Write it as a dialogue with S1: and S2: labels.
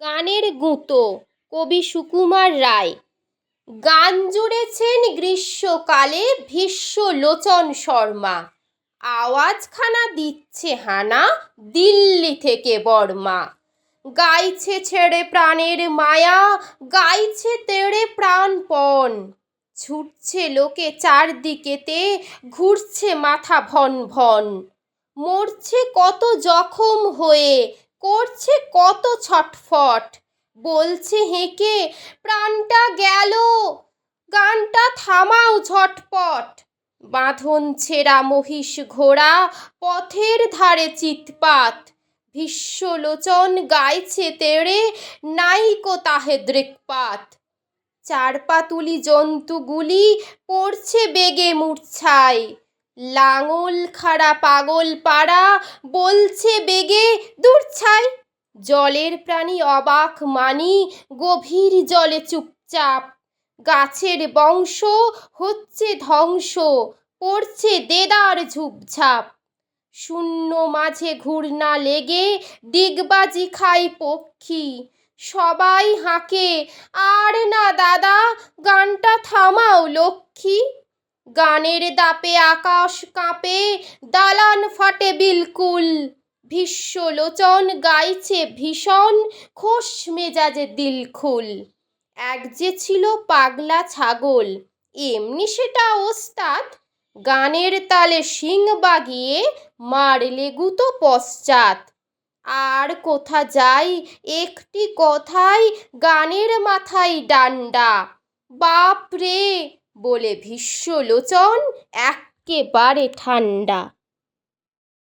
S1: গানের গুঁতো, কবি সুকুমার রায়। গান জুড়েছেন গ্রীষ্মকালে ভীষ্ম লোচন শর্মা। আওয়াজখানা দিচ্ছে হানা দিল্লি থেকে বর্মা। গাইছে ছেড়ে প্রাণের মায়া, গাইছে তেড়ে প্রাণপণ। ছুটছে লোকে চারদিকেতে, ঘুরছে মাথা ভন ভন মরছে কত জখম হয়ে করছে কত ছটফট। বলছে হেঁকে, প্রাণটা গেল, গানটা থামাও ঝটপট। বাঁধন ছেঁড়া মহিষ ঘোড়া পথের ধারে চিৎপাত। ভীষ্মলোচন গাইছে তেড়ে, নাইকো তাহে দৃক্পাত। চারপাতুলি জন্তুগুলি পড়ছে বেগে মূর্ছায়। লাঙল খাড়া পাগল পাড়া বলছে বেগে দূর ছাই। জলের প্রাণী অবাক মানি, গভীর জলে চুপচাপ। গাছের বংশ হচ্ছে ধ্বংস, পড়ছে দেদার ঝুপঝাপ। শূন্য মাঝে ঘূর্ণা লেগে ডিগবাজি খাই পক্ষী। সবাই হাঁকে, আর না দাদা, গানটা থামাও লক্ষ্মী। গানের দাপে, আকাশ কাঁপে, দালান ফাটে বিলকুল। ভীষ্মলোচন গাইছে ভীষণ, খোশ মেজাজে দিলখুল। এক যে ছিল পাগলা ছাগল, এমনি সেটা ওস্তাদ। গানের তালে শিং বাগিয়ে মারলে গুতো পশ্চাৎ। আর কোথা যাই, একটি কথাই গানের মাথায় ডান্ডা। বাপ রে বলে ভীষ্মলোচন এক্কেবারে ঠান্ডা